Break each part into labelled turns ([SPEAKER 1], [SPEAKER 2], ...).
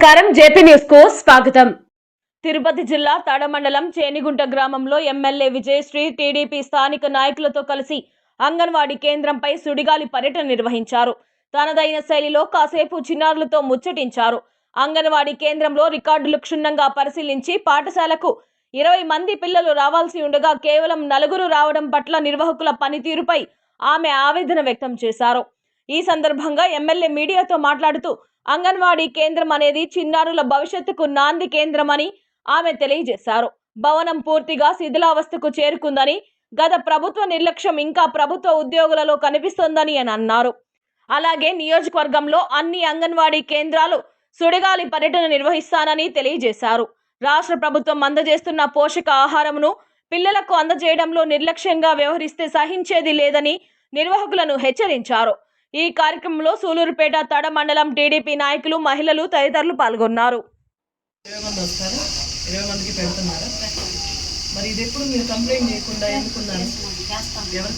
[SPEAKER 1] నమస్కారం. జేపీ న్యూస్కు స్వాగతం. తిరుపతి జిల్లా తడమండలం చేనిగుంట గ్రామంలో ఎమ్మెల్యే విజయశ్రీ టీడీపీ స్థానిక నాయకులతో కలిసి అంగన్వాడీ కేంద్రంపై సుడిగాలి పర్యటన నిర్వహించారు. తనదైన శైలిలో కాసేపు చిన్నారులతో ముచ్చటించారు. అంగన్వాడీ కేంద్రంలో రికార్డులు క్షుణ్ణంగా పరిశీలించి పాఠశాలకు ఇరవై మంది పిల్లలు రావాల్సి ఉండగా కేవలం నలుగురు రావడం పట్ల నిర్వాహకుల పనితీరుపై ఆమె ఆవేదన వ్యక్తం చేశారు. ఈ సందర్భంగా ఎమ్మెల్యే మీడియాతో మాట్లాడుతూ అంగన్వాడీ కేంద్రం అనేది చిన్నారుల భవిష్యత్తుకు నాంది కేంద్రమని ఆమె తెలియజేశారు. భవనం పూర్తిగా శిథిలావస్థకు చేరుకుందని గత ప్రభుత్వ నిర్లక్ష్యం ఇంకా ప్రభుత్వ ఉద్యోగులలో కనిపిస్తోందని అని అన్నారు. అలాగే నియోజకవర్గంలో అన్ని అంగన్వాడీ కేంద్రాలు సుడిగాలి పర్యటన నిర్వహిస్తానని తెలియజేశారు. రాష్ట్ర ప్రభుత్వం అందజేస్తున్న పోషక ఆహారమును పిల్లలకు అందజేయడంలో నిర్లక్ష్యంగా వ్యవహరిస్తే సహించేది లేదని నిర్వాహకులను హెచ్చరించారు. ఈ కార్యక్రమంలో సూలూరుపేట తడ మండలం టీడీపీ నాయకులు మహిళలు తదితరులు పాల్గొన్నారు.
[SPEAKER 2] మరి ఇది ఎప్పుడు మీరు కంప్లైంట్ చేయకుండా ఎందుకున్నారు?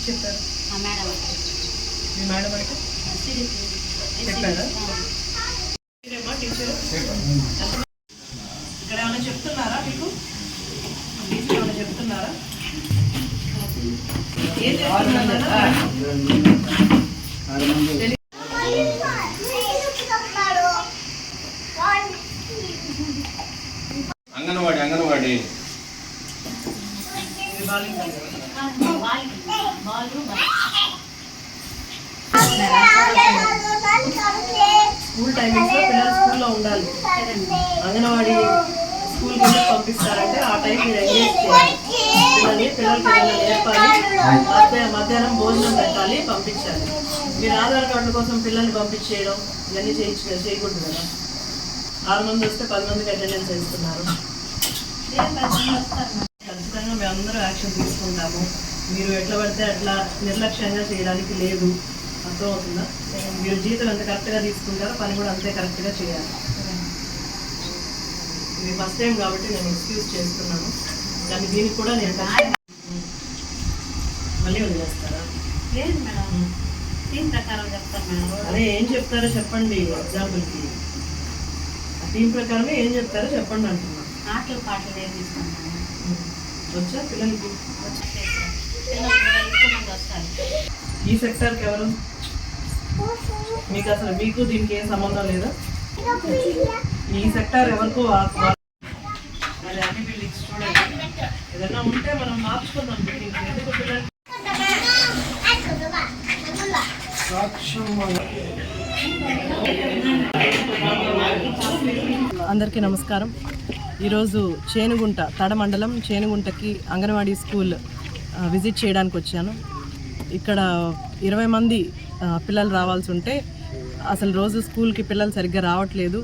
[SPEAKER 2] చెప్పారు? మీ మేడం చెప్పారా? టీచర్ ఇక్కడ ఏమైనా చెప్తున్నారా మీకు? టీచర్ ఏమైనా చెప్తున్నారా? ఏం చెప్తున్నారా
[SPEAKER 3] అంగన్వాడి అంగన్వాడి.
[SPEAKER 2] స్కూల్ టైమింగ్స్లో పిల్లలు స్కూల్లో ఉండాలి. అంగన్వాడి స్కూల్ కింద పంపిస్తారంటే ఆ టైం మీరు ఎంగేజ్ చేయాలి. పిల్లలకి నేర్పాలి మధ్య మధ్యాహ్నం భోజనం పెట్టాలి పంపించాలి. మీరు ఆధార్ కార్డుల కోసం పిల్లల్ని పంపించేయడం ఇవన్నీ చేయించు చేయకూడదు కదా? ఆరు మంది వస్తే పది మందికి అటెండెన్స్ వేస్తున్నారు ఖచ్చితంగా మేము అందరూ యాక్షన్ తీసుకుంటాము. మీరు ఎట్లా పడితే అట్లా నిర్లక్ష్యంగా చేయడానికి లేదు. అర్థమవుతుందా? మీరు జీతం ఎంత కరెక్ట్గా తీసుకుంటారో పని కూడా అంతే కరెక్ట్గా చేయాలి. ఇది ఫస్ట్ టైం కాబట్టి నేను ఎక్స్క్యూజ్ చేస్తున్నాను. కానీ దీనికి కూడా నేను మళ్ళీ వదిలేస్తారా?
[SPEAKER 4] లేదు మేడం. టీం ప్రకారం చెప్తాను మేడం.
[SPEAKER 2] అదే ఏం చెప్తారో చెప్పండి ఎగ్జాంపుల్కి. ఆ టీం ప్రకారమే ఏం చెప్తారో చెప్పండి అంటున్నా.
[SPEAKER 4] ఆటలు పాటలు నేర్పిస్తాను మేడం?
[SPEAKER 2] వచ్చా పిల్లలకి? ఈ సెక్టార్కి ఎవరు? మీకు అసలు మీకు దీనికి ఏం సంబంధం లేదా? ఈ సెక్టార్ ఎవరికో మరి అన్ని బిల్డింగ్స్ చూడండి. ఏదైనా ఉంటే మనం మార్చుకుందాం. బిల్డింగ్స్ ఎందుకు పిల్లలు అందరికీ నమస్కారం. ఈరోజు చేనుగుంట తడ మండలం చేనుగుంటకి అంగన్వాడీ స్కూల్ విజిట్ చేయడానికి వచ్చాను. ఇక్కడ ఇరవై మంది పిల్లలు రావాల్సి ఉంటే అసలు రోజు స్కూల్కి పిల్లలు సరిగ్గా రావట్లేదు.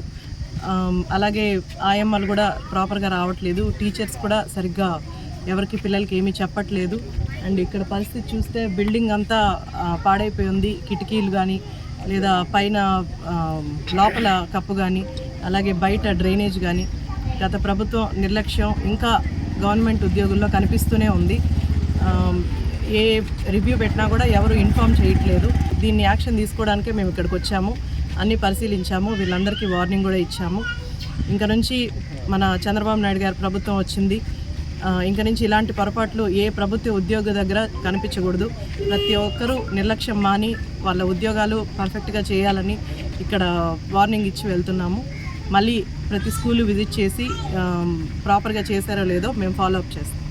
[SPEAKER 2] అలాగే ఆయమ్మలు కూడా ప్రాపర్గా రావట్లేదు. టీచర్స్ కూడా సరిగ్గా ఎవరికి పిల్లలకి ఏమీ చెప్పట్లేదు. అండ్ ఇక్కడ పరిస్థితి చూస్తే బిల్డింగ్ అంతా పాడైపోయి ఉంది. కిటికీలు కానీ లేదా పైన లోపల కప్పు కానీ అలాగే బయట డ్రైనేజ్ కానీ గత ప్రభుత్వం నిర్లక్ష్యం ఇంకా గవర్నమెంట్ ఉద్యోగుల్లో కనిపిస్తూనే ఉంది. ఏ రివ్యూ పెట్టినా కూడా ఎవరు ఇన్ఫామ్ చేయట్లేదు. దీన్ని యాక్షన్ తీసుకోవడానికే మేము ఇక్కడికి వచ్చాము. అన్నీ పరిశీలించాము. వీళ్ళందరికీ వార్నింగ్ కూడా ఇచ్చాము. ఇంకా నుంచి మన చంద్రబాబు నాయుడు గారి ప్రభుత్వం వచ్చింది. ఇంక నుంచి ఇలాంటి పొరపాట్లు ఏ ప్రభుత్వ ఉద్యోగ దగ్గర కనిపించకూడదు. ప్రతి ఒక్కరూ నిర్లక్ష్యం మాని వాళ్ళ ఉద్యోగాలు పర్ఫెక్ట్గా చేయాలని ఇక్కడ వార్నింగ్ ఇచ్చి వెళ్తున్నాము. మళ్ళీ ప్రతి స్కూల్ విజిట్ చేసి ప్రాపర్గా చేశారో లేదో మేము ఫాలో అప్ చేస్తాం.